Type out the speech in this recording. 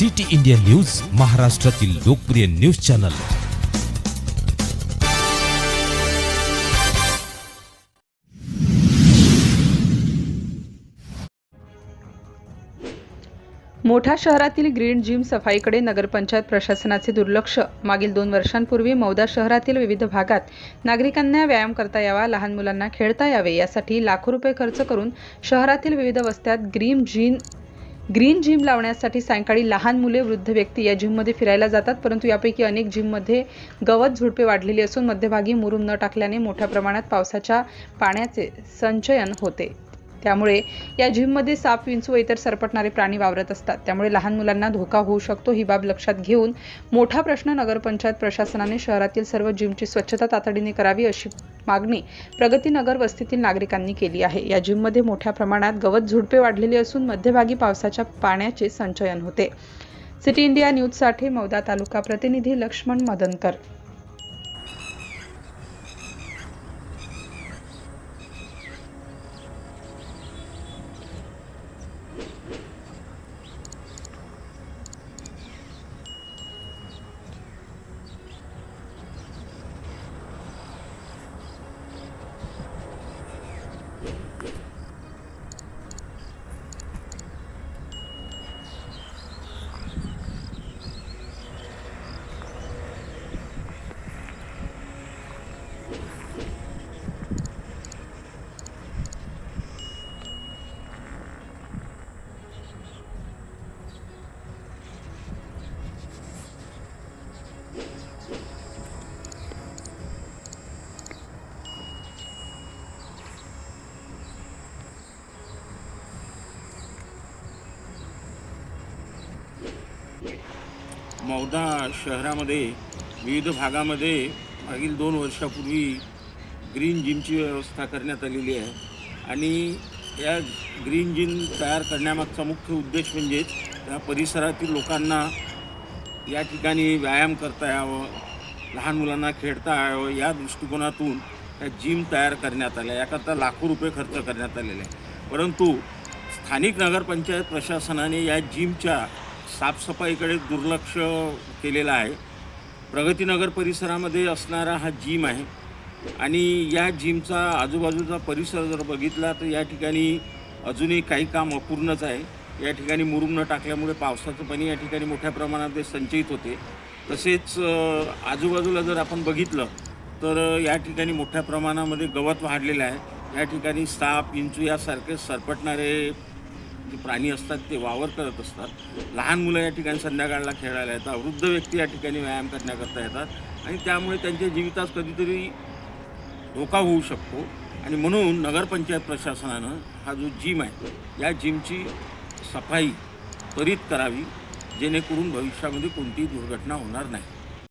City India news महाराष्ट्रातील लोकप्रिय news channel. मोठ्या शहरातील ग्रीन जिम सफाईकडे नगरपंचायत प्रशासनाचे दुर्लक्ष. मागील दोन वर्षांपूर्वी मौदा शहरातील विविध भागात नागरिकांना व्यायाम करता यावा लहान मुलांना खेळता यावे यासाठी लाखो रुपये खर्च करून शहरातील विविध वस्त्यात ग्रीन जिम ग्रीन जिम लावण्यासाठी सायंकाळी लहान मुले वृद्ध व्यक्ती या जिममध्ये फिरायला जातात परंतु यापैकी अनेक जिममध्ये गवत झुडपे वाढलेली असून मध्यभागी मुरुम न टाकल्याने मोठ्या प्रमाणात पावसाच्या पाण्याचे संचयन होते. त्यामुळे या जिममध्ये साप विंचू व इतर सरपटणारे प्राणी वावरत असतात. त्यामुळे लहान मुलांना धोका होऊ शकतो ही बाब लक्षात घेऊन मोठा प्रश्न नगरपंचायत प्रशासनाने शहरातील सर्व जिमची स्वच्छता तातडीने करावी अशी मागणी प्रगतीनगर वस्तीतील नागरिकांनी केली आहे. या जिममध्ये मोठ्या प्रमाणात गवत झुडपे वाढलेली असून मध्यभागी पावसाच्या पाण्याचे संचयन होते. सिटी इंडिया न्यूजसाठी मौदा तालुका प्रतिनिधी लक्ष्मण मदनकर. मौदा शहरामध्ये विविध भागामध्ये मागील दोन वर्षापूर्वी ग्रीन जिमची व्यवस्था करण्यात आलेली आहे. आणि या ग्रीन जिम तयार करण्यामागचा मुख्य उद्देश म्हणजे त्या परिसरातील लोकांना या ठिकाणी व्यायाम करता यावं लहान मुलांना खेळता यावं या दृष्टिकोनातून त्या जिम तयार करण्यात आल्या. याकरता लाखो रुपये खर्च करण्यात आलेले आहे. परंतु स्थानिक नगरपंचायत प्रशासनाने या जिमच्या साफसफाईकडे दुर्लक्ष केलेलं आहे. प्रगतीनगर परिसरामध्ये असणारा हा जिम आहे. आणि या जिमचा आजूबाजूचा परिसर जर बघितला तर या ठिकाणी अजूनही काही काम अपूर्णच आहे. या ठिकाणी मुरुम न टाकल्यामुळे पावसाचं पाणी या ठिकाणी मोठ्या प्रमाणात संचयित होते. तसेच आजूबाजूला जर आपण बघितलं तर या ठिकाणी मोठ्या प्रमाणामध्ये गवत वाढलेलं आहे. या ठिकाणी साप इंचू यासारखे सरपटणारे जे प्राणी असतात ते वावर करत असतात. लहान मुलं या ठिकाणी संध्याकाळला खेळायला येतात. वृद्ध व्यक्ती या ठिकाणी व्यायाम करण्याकरता येतात. आणि त्यामुळे त्यांच्या जीवितास कधीतरी धोका होऊ शकतो. आणि म्हणून नगरपंचायत प्रशासनानं हा जो जिम आहे या जिमची सफाई त्वरित करावी जेणेकरून भविष्यामध्ये कोणतीही दुर्घटना होणार नाही.